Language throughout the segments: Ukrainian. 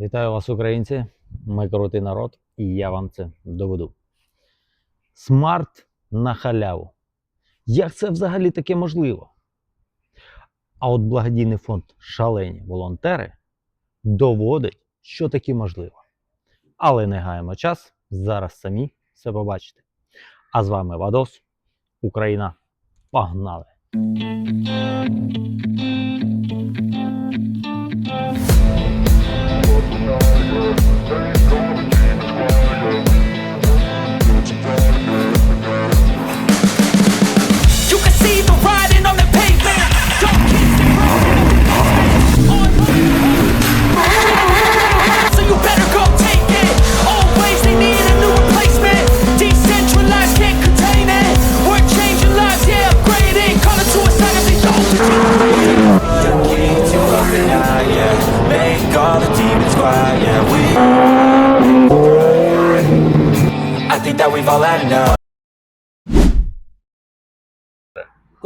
Вітаю вас, українці! Ми крутий народ, і я вам це доведу. Смарт на халяву. Як це взагалі таке можливо? А от благодійний фонд Шалені волонтери доводить, що таке можливо. Але не гаємо час, зараз самі все побачите. А з вами Вадос, Україна. Погнали!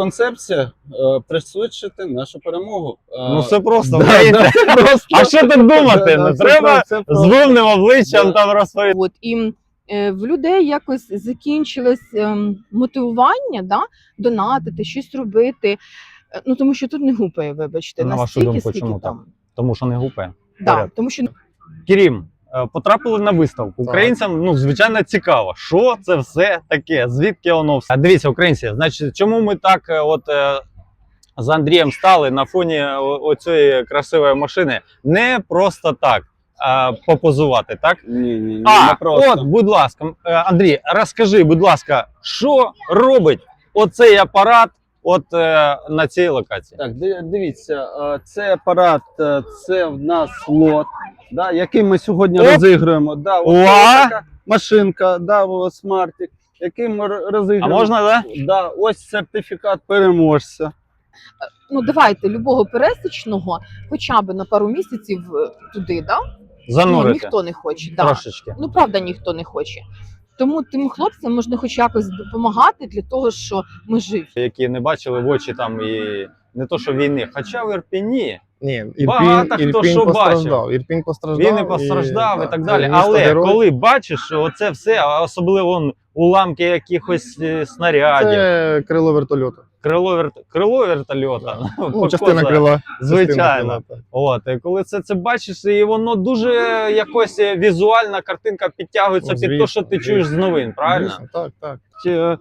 Концепція е, пришвидшити нашу перемогу. Е, Ну все просто, да, да, просто. А що тут думати? Да, да, Не треба про- це про- з вовним обличчям Да. там розповідати. От і е, в людей якось закінчилось мотивування да, донатити, щось робити. Ну тому що тут не гупає, вибачте, На вашу думку, чому там. Тому що не гупає. Да, тому що Крім, потрапили на виставку. Українцям ну звичайно цікаво, що це все таке, звідки воно все. А дивіться, українці, значить, чому ми так е, от е, з Андрієм стали на фоні оцієї красивої машини? Не просто так. А попозувати, так? Ні, ні, ні, А, не просто. от, будь ласка, е, Андрій, розкажи, будь ласка, що робить оцей апарат от е, на цій локації? Так, дивіться, е, це апарат, е, це в нас лот, да, який ми сьогодні Оп! розігруємо. Да, ось Уа! така машинка, да, смартик, який ми р- А можна, да? Да, ось сертифікат переможця. ну давайте любого пересічного, хоча б на пару місяців туди, да? ну, ніхто не хоче. Да. трошечки. Ну правда, ніхто не хоче. Тому тим хлопцям можна хоч якось допомагати для того, що ми живі. які не бачили в очі там і не то, що війни, хоча в Ірпіні Ні, Ірпінь, Багато хто Ірпінь що постраждав. Ірпінь постраждав. він і постраждав і, так далі. місто Але герой. коли бачиш, що оце все, а особливо он, уламки якихось е, снарядів, Це крило вертольоту. Крило, крило вертольота, Ну, частина крила. звичайно. От, і коли це, це бачиш, і воно дуже якось е, візуальна картинка підтягується Ну, під те, що ти чуєш з новин, правильно? Звісно, Так, так. Чи,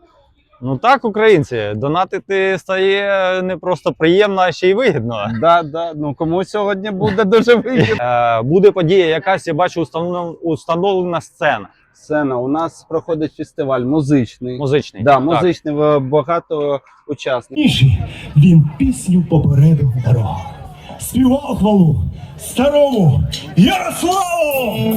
Ну так, українці, донатити стає не просто приємно, а ще й вигідно. Да, да, ну кому сьогодні буде дуже вигідно. Е, буде подія якась, я бачу, установлена сцена Сцена, у нас проходить фестиваль музичний. музичний. Да, музичний в- багато учасників. Ніжі він пісню попередив дорогу. Співав хвалу старому Ярославу!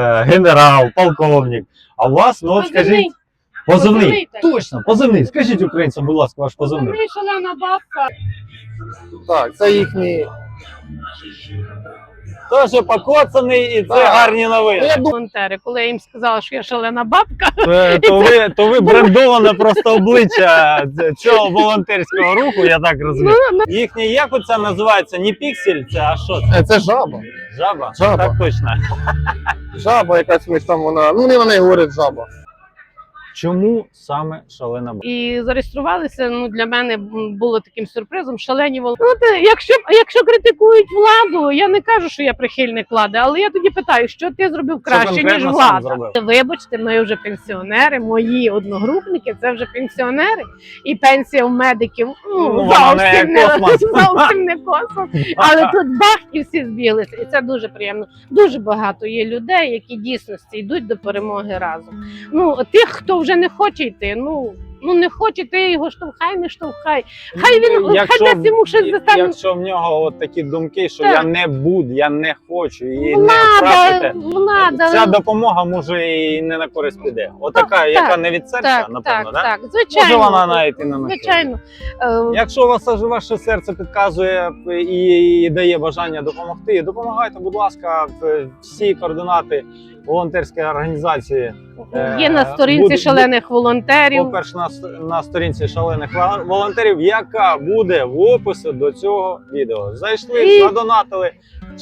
Генерал, полковник. А у вас, ну от скажіть, позивний. Точно, позивний. Скажіть українцям, будь ласка, ваш позивний. Позивний шалена бабка. Так, це їхній. Теж покоцаний і це Так. гарні новини. Волонтери, коли я їм сказала, що я шалена бабка, Е, То ви, то ви брендоване просто обличчя цього волонтерського руху, я так розумію. Їхнє, як оце називається? Не піксель, це а що це? Е, Це жаба. Жаба? Жаба. Так точно. Жаба якась ми там вона. Ну, не вона і говорить жаба. Чому саме шалена баба? і зареєструвалися. Ну для мене було таким сюрпризом. Шалені волонтери. Ну, те, якщо якщо критикують владу, я не кажу, що я прихильник влади, але я тоді питаю, що ти зробив краще ніж влада. Вибачте, ми вже пенсіонери. Мої одногрупники це вже пенсіонери, і пенсія у медиків Ну, ну, зовсім не космос. зовсім не космос. Але тут бах і всі збіглися, і це дуже приємно. Дуже багато є людей, які дійсності йдуть до перемоги разом. Ну тих, хто вже не хоче йти, ну. Ну не хоче, ти його штовхай, не штовхай. Хай він Ну, Якщо хай дасть йому щось заставить. Якщо в нього от такі думки, що Так. я не буду, я не хочу і не Влада, працюйте, влада. ця допомога може і не на користь піде. Отака, Так, яка так, не від серця, так, напевно, так, да? так, звичайно. Може вона навіть і не на Звичайно. Е, Якщо вас ваше серце підказує і, і дає бажання допомогти, допомагайте, будь ласка, всі координати волонтерської організації. е, Є на сторінці буде- шалених волонтерів. По-перше, на, на сторінці шалених волонтерів, яка буде в описі до цього відео. Зайшли, І- задонатили.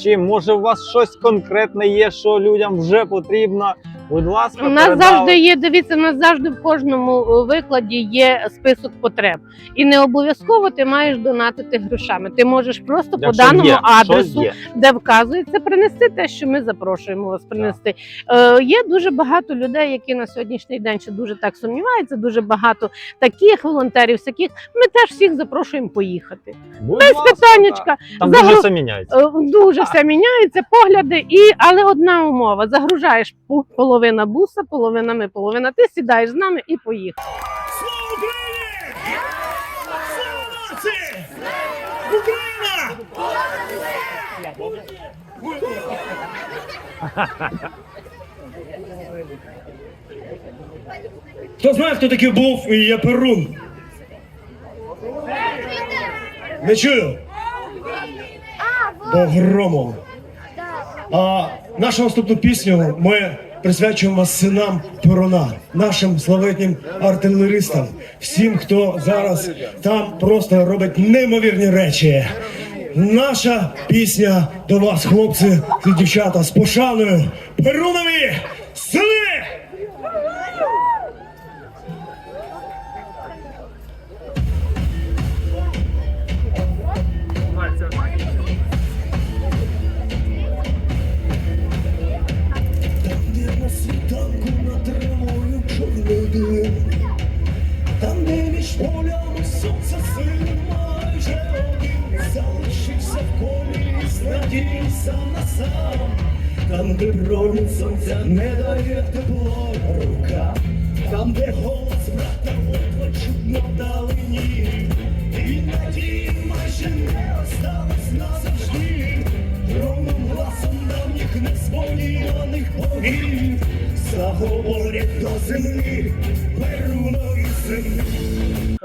Чи може у вас щось конкретне є, що людям вже потрібно? Будь ласка, У нас передали. завжди є, дивіться, у нас завжди в кожному е, викладі є список потреб. І не обов'язково ти маєш донатити грошами. Ти можеш просто по даному є, адресу, де вказується, принести те, що ми запрошуємо вас принести. Е, є дуже багато людей, які на сьогоднішній день ще дуже так сумніваються. Дуже багато таких волонтерів, всяких. Ми теж всіх запрошуємо поїхати. Будь Без ласка, питаннячка. Там Загру- дуже все міняється. Е, Дуже все міняється, погляди, і але одна умова: загружаєш пу- половина буса, половина ми, половина ти сідаєш з нами і поїхав. Слава Україні! Слава нації! Україна! Хто знає, хто такий був і є Перун? Не чую. Погромом. А нашу наступну пісню ми присвячуємо вас синам Перуна, нашим славетним артилеристам, всім, хто зараз там просто робить неймовірні речі. Наша пісня до вас, хлопці і дівчата, з пошаною Перунові сини! Сам на сам, там, де промінь сонця не дає тепло рука, там, де голос брата ледве чутно вдалині, і надії майже не осталось назавжди. Ровним гласом давніх несподіваних богів заговорять до землі Перунові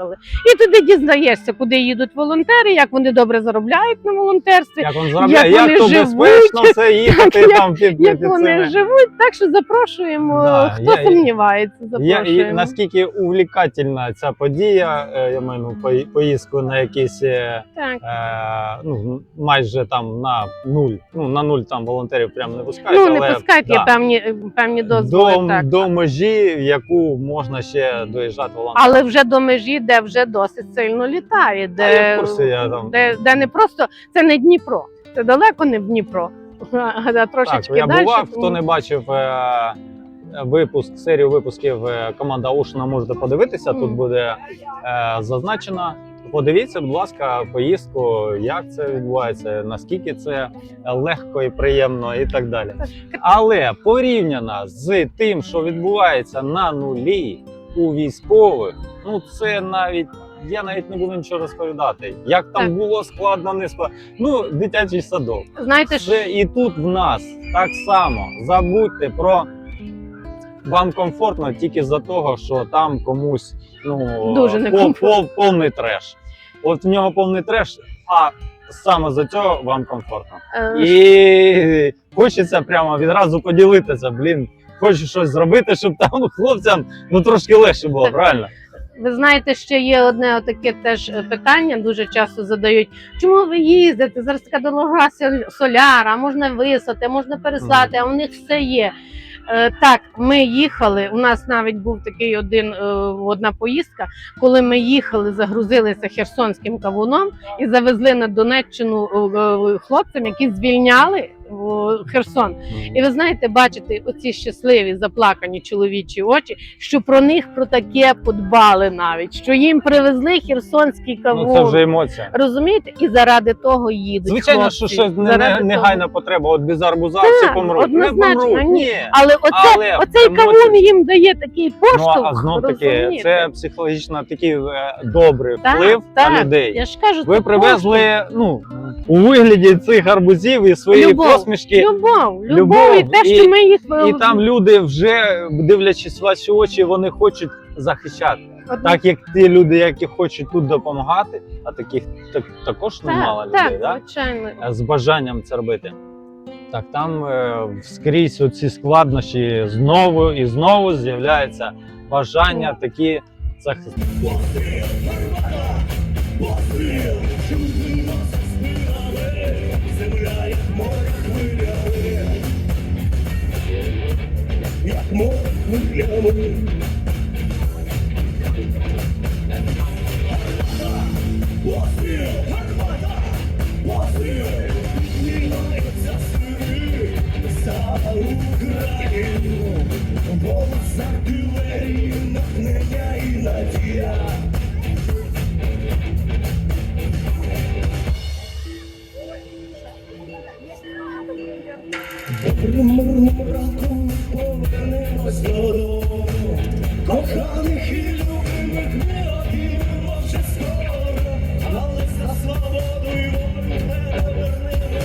сини. І туди дізнаєшся, куди їдуть волонтери, як вони добре заробляють на волонтерстві, Як він заробляє, як як, вони то живуть, безпечно все їхати як- там під, як під вони цими. живуть. Так що запрошуємо. Да, Хто я- сумнівається, Я, запрошуємо. і наскільки увлікательна ця подія, е, я маю поїздку на якісь е, Так. е, ну, майже там на нуль. Ну на нуль там волонтерів прямо не пускають. Ну але, не пускають, да, є певні певні дозволи. до, так. до межі, в яку можна ще доїжджати волонтерам. Але вже до межі, де вже досить сильно літає, де, курсі, я там- де, де не просто це не Дніпро, це далеко не Дніпро. А Так, я далі. бував, хто не бачив е, випуск, серію випусків е, команда Ушна, можете подивитися. Тут буде е, зазначено. Подивіться, будь ласка, поїздку, як це відбувається, наскільки це легко і приємно, і так далі. Але порівняно з тим, що відбувається на нулі у військових, ну це навіть. Я навіть не буду нічого розповідати. Як там Так. було складно, не складно. Ну, дитячий садок. Знаєте, що і тут в нас так само. Забудьте про вам комфортно тільки за того, що там комусь ну Дуже некомфортно. пол, повний треш. От в нього повний треш, а саме за цього вам комфортно. е, І хочеться прямо відразу поділитися. Блін, хочу щось зробити, щоб там хлопцям ну трошки легше було, правильно? Ви знаєте, ще є одне таке теж е, питання, дуже часто задають, чому ви їздите? Зараз така дорога соляра, можна висати, можна переслати, а у них все є. Е, так, ми їхали. У нас навіть був такий один е, одна поїздка, коли ми їхали, загрузилися херсонським кавуном і завезли на Донеччину хлопцям, які звільняли в Херсон. І ви знаєте, бачите оці щасливі заплакані чоловічі очі, що про них про таке подбали навіть, що їм привезли херсонський кавун. Ну, це вже емоція. Розумієте, і заради того їдуть. Звичайно, хлопці. що щось не, не, того. негайна потреба. От без арбуза всі помруть. Не однозначно, помруть. ні. Але оце, Але оцей емоції- кавун їм дає такий Ну, поштовх. а знов таки, це психологічно такий е, добрий Так, вплив так. на людей. Я ж кажу, Ви привезли ну, у вигляді цих арбузів і Любов. Посмішки. Любов, любов, Любов. і те, І- що ми їх І там люди вже дивлячись ваші очі, вони хочуть захищати. От- Так як ті люди, які хочуть тут допомагати, а таких так, також немало так, людей, так, да? звичайно. Е, з бажанням це робити. Так, там е, скрізь оці складнощі знову і знову з'являється бажання такі захистити. Море хвилями. Постріл, гармата, постріл, піднімаються сили за Україну, з артилерії натхнення і надія. Повернемось. Коханих і любимих не обіймемо вже але за свободу й волю не повернемо.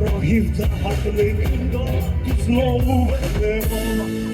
Ворогів та гарників до знову вернемо.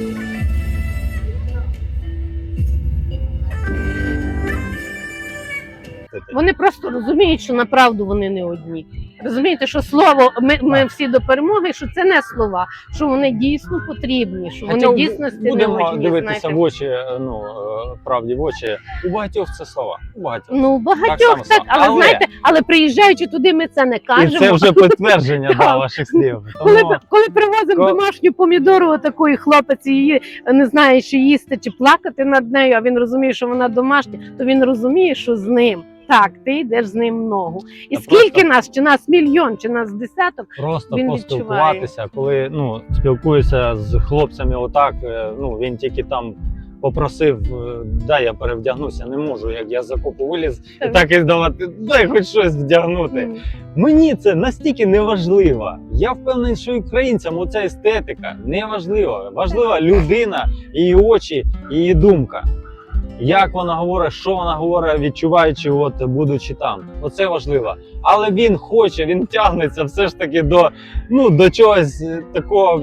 Вони просто розуміють, що направду вони не одні. Розумієте, що слово ми, ми всі до перемоги, що це не слова, що вони дійсно потрібні, що вони дійсно не будемо одні. дивитися знаєте. в очі, е, ну е, правді в очі. У багатьох це слова. У багатьох. Ну Так багатьох само так, але, Але- знаєте, але приїжджаючи туди, ми це не І кажемо. це вже підтвердження да, ваших слів. Коли, Тому коли привозимо домашню помідору, отакої хлопець її не знає, чи їсти, чи плакати над нею, а він розуміє, що вона домашня, то він розуміє, що з ним. Так, ти йдеш з ним в ногу. І Та скільки просто- нас, чи нас мільйон, чи нас десяток, просто Він поспілкуватися, коли ну спілкуюся з хлопцями, отак. е, Ну він тільки там. Попросив, е, дай я перевдягнуся, не можу, як я з окопу виліз, і Так. і здавати, дай хоч щось вдягнути. м, Мені це настільки не важливо. Я впевнений, що українцям оця естетика не важлива. Важлива людина, її очі, її думка. Як вона говорить, що вона говорить, відчуваючи, от будучи там. Оце важливо. Але він хоче, він тягнеться все ж таки до, ну, до чогось такого,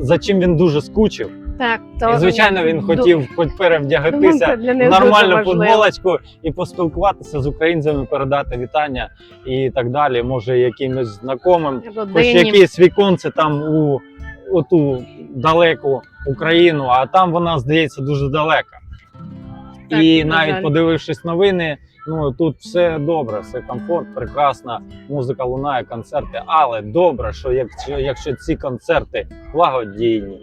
за чим він дуже скучив. так то І, звичайно, він хотів хоч перевдягатися в нормальну футболочку і поспілкуватися з українцями, передати вітання і так далі. Може, якимось знайомим, хоч якісь віконце там у оту далеку Україну, а там вона здається дуже далека. Так, і на навіть жаль. подивившись новини, ну тут все добре, все комфорт, прекрасна музика лунає, концерти. Але добре, що якщо, якщо ці концерти благодійні,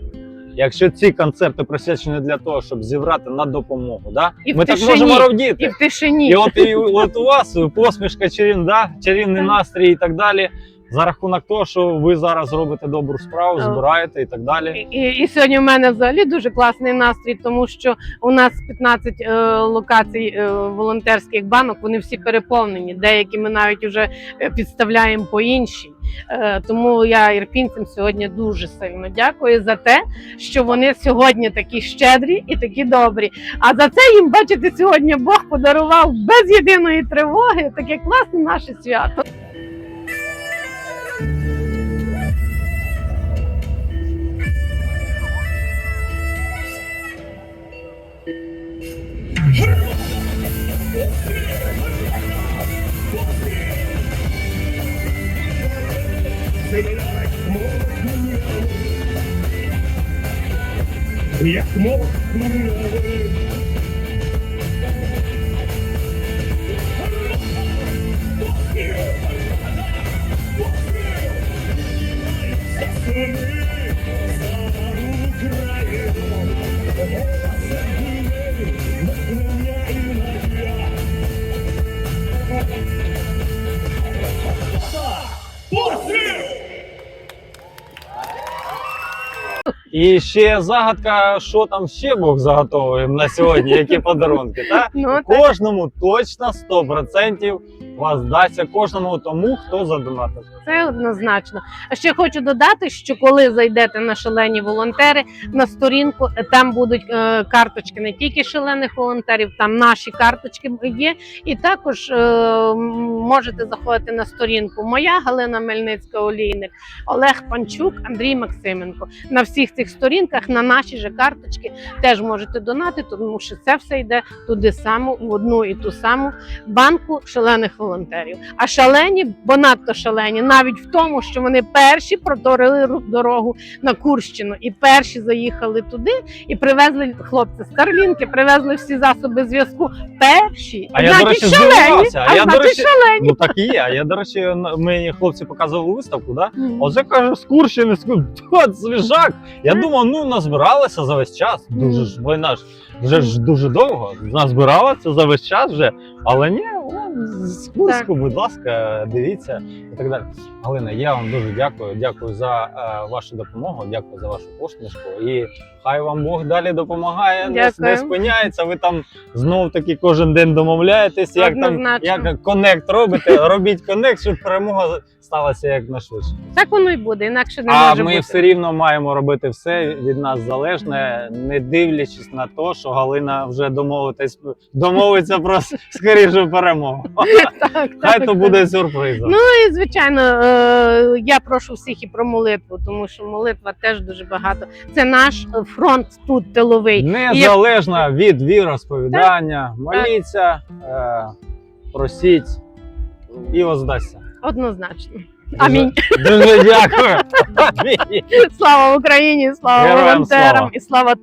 якщо ці концерти присвячені для того, щоб зібрати на допомогу, да? І в ми так тишині, можемо робити. І в тишині. І от, і от у вас посмішка чарівна, да? чарівний настрій і так далі. За рахунок того, що ви зараз робите добру справу, збираєте і так далі. І, і сьогодні в мене взагалі дуже класний настрій, тому що у нас 15 е, локацій е, волонтерських банок, вони всі переповнені. Деякі ми навіть вже е, підставляємо по іншій. Е, тому я ірпінцям сьогодні дуже сильно дякую за те, що вони сьогодні такі щедрі і такі добрі. А за це їм, бачите, сьогодні Бог подарував без єдиної тривоги таке класне наше свято. Як море хвилями. І ще загадка, що там ще Бог заготовує на сьогодні, які подарунки. Та? Ну, так. Кожному точно 100% вас дасться кожному тому, хто задонатив. Це однозначно. А ще хочу додати, що коли зайдете на шалені волонтери на сторінку, е, там будуть е, карточки не тільки шалених волонтерів, там наші карточки є. І також е, можете заходити на сторінку. Моя Галина Мельницька Олійник, Олег Панчук, Андрій Максименко. На всіх цих сторінках на наші же карточки теж можете донати, тому що це все йде туди саму в одну і ту саму банку шалених волонтерів. А шалені, бо надто шалені, навіть в тому, що вони перші проторили дорогу на Курщину і перші заїхали туди і привезли хлопці з Карлінки, привезли всі засоби зв'язку. Перші А я, до речі, шалені, а А я, до речі, шалені. ну так і є. А я, до речі, мені хлопці показували виставку, да? Мгм. Оце каже, з Курщини, свіжак. Я Мгм. думав, ну назбиралися за весь час. Дуже ж війна ж вже ж дуже довго. Назбиралися за весь час вже. Але ні, з Курську, будь ласка, дивіться і так далі. Галина, я вам дуже дякую. Дякую за е, вашу допомогу, дякую за вашу посмішку. І хай вам Бог далі допомагає, не, не спиняється. Ви там знов таки кожен день домовляєтесь, як там як коннект робите. Робіть коннект, щоб перемога сталася якнайшвидше. Так воно й буде, інакше не А може ми бути. все рівно маємо робити все від нас залежне, не дивлячись на те, що Галина вже домовитись домовиться про скорішу перемогу. Так, Хай так, то буде сюрпризом. Ну і звичайно, е, я прошу всіх і про молитву, тому що молитва теж дуже багато. Це наш фронт тут тиловий. Як- Незалежно від віросповідання, моліться, е, просіть і воздасться. Однозначно. Дуже- Амінь. Дуже дякую. Амінь. Слава Україні, слава Героям волонтерам слава. і слава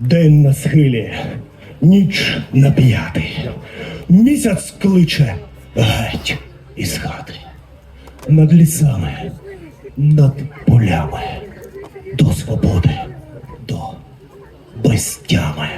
День на схилі, ніч на п'ятий. Місяць кличе геть із хати. Над лісами, над полями, до свободи, до безтями.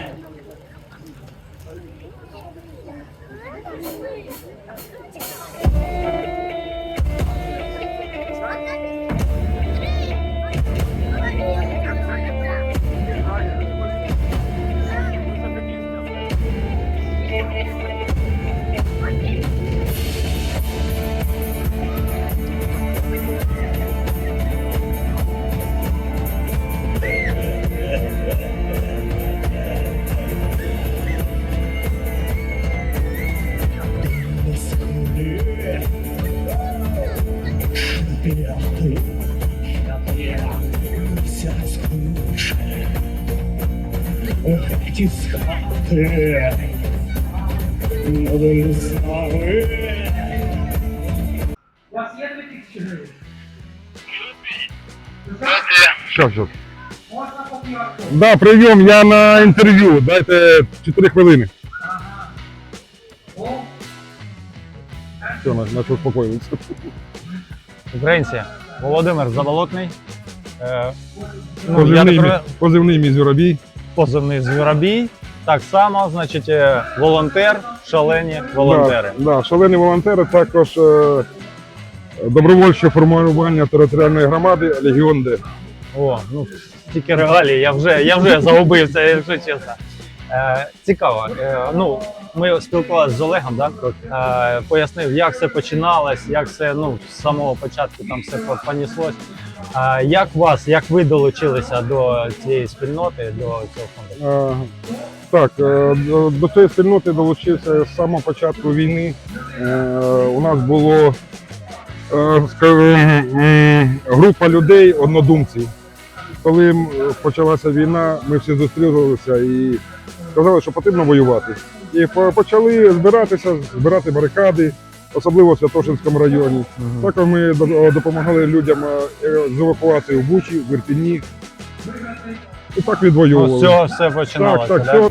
Що, що? Да, прийом, я на інтерв'ю. Дайте 4 хвилини. Все, на, на успокоїться. Українці, Володимир Заболотний. Е, ну, я Позивний, позивний мій звіробій. позивний Звіробій. Так само, значить, е, волонтер, шалені волонтери. Да, да, шалені волонтери, також е, добровольче формування територіальної громади Легіон Д. О, ну тільки регалії, я вже, я вже загубився, якщо чесно. Е, цікаво. Е, ну, ми спілкувалися з Олегом, да? е, пояснив, як все починалось, як все ну, з самого початку там все по- понеслось. Е, як вас, як ви долучилися до цієї спільноти, до цього фонду? Е, Так, е, до- до цієї спільноти долучився з самого початку війни. Е, У нас було е, скажімо, група людей, однодумців. Коли почалася війна, ми всі зустрілися і сказали, що потрібно воювати. І почали збиратися, збирати барикади, особливо в Святошинському районі. Також ми допомагали людям е, з евакуації в Бучі, в Ірпіні. І так Ну, відвоювали. з цього все починалося. Так, так, да?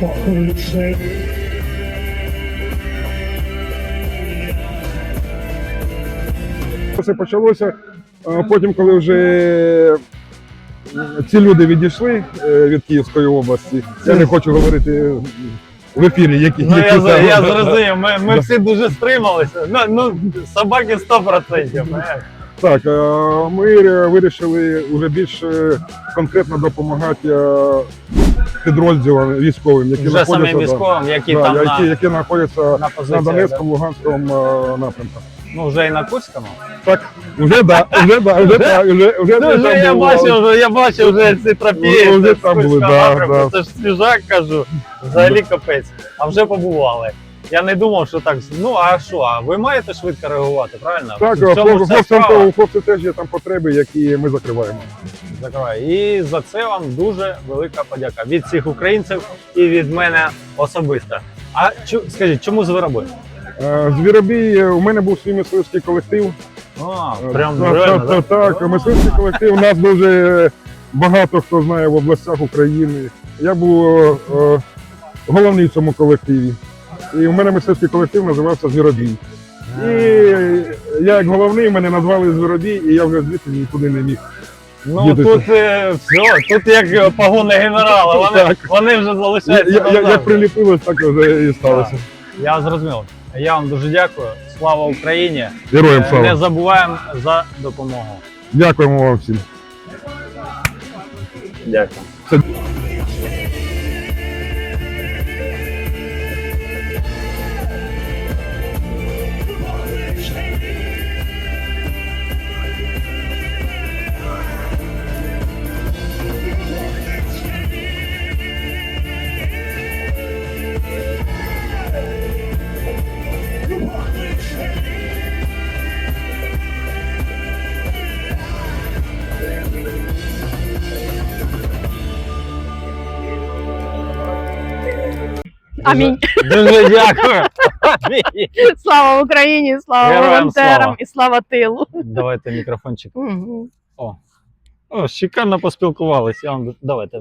Покличи. Все почалося. а Потім, коли вже е, ці люди відійшли е, від Київської області, я не хочу говорити в ефірі, які, Ну, які я, за- я зрозумів, ми, ми всі дуже стрималися. Ну, ну собаки 100%. понимаєш? Так, е, ми е, вирішили вже більш конкретно допомагати е, підрозділам військовим, які Вже самим військовим, які да, там які, на, які знаходяться на на позиціях. да? Донецькому, Луганському напрямку. Ну, вже і на Курському. Так, вже да, вже да, вже да, вже, вже, Ну, вже вже я бачив, вже, я бачив вже ці трофеї. Ну, вже там були, да, да. Це ж свіжак, кажу. Взагалі капець. А вже побували. Я не думав, що так. Ну а що? А ви маєте швидко реагувати, правильно? Так, В цьому хлопцям, вся хлопцям, справа. у хлопців теж є там потреби, які ми закриваємо. Закриваю. І за це вам дуже велика подяка від всіх українців і від мене особисто. А чу, скажіть, чому звироби? Е, Звіробій, е, у мене був свій мисливський колектив. А, Е, прям так, реально, так, так, так, мисливський колектив. У нас дуже багато хто знає в областях України. Я був е, головний в цьому колективі. І у мене мисливський колектив називався Звіробій. І я як головний, мене назвали Звіробій, і я вже звідси нікуди не міг. Ну Їдете. тут е, все, тут як е, погони генерала, вони, Так. вони вже залишаються. я, я, назавжди. як приліпилось, так вже і сталося. Я зрозумів. Я вам дуже дякую. Слава Україні! Героям Е, слава. Не забуваємо за допомогу. Дякуємо вам всім. Дякую. Амінь. Дуже дякую. Амінь. Слава Україні, слава Героям волонтерам слава. і слава тилу. Давайте мікрофончик. О. О, шикарно поспілкувалися. Я вам давайте.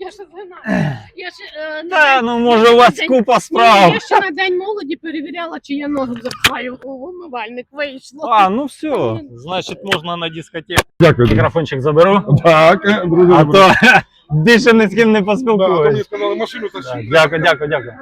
Я ще згинаю. Я ще, е, на Та день- ну може у вас День- купа Ні, справ. Я ще на день молоді перевіряла, чи я ногу запхаю у умивальник. Вийшло. А, ну все. Значить, можна на дискотеку. Дякую. Мікрофончик заберу. Так, друзі. А то більше ні з ким не Да, а то мені поспілкуюсь. сказали машину Да. Дякую, дякую, дякую.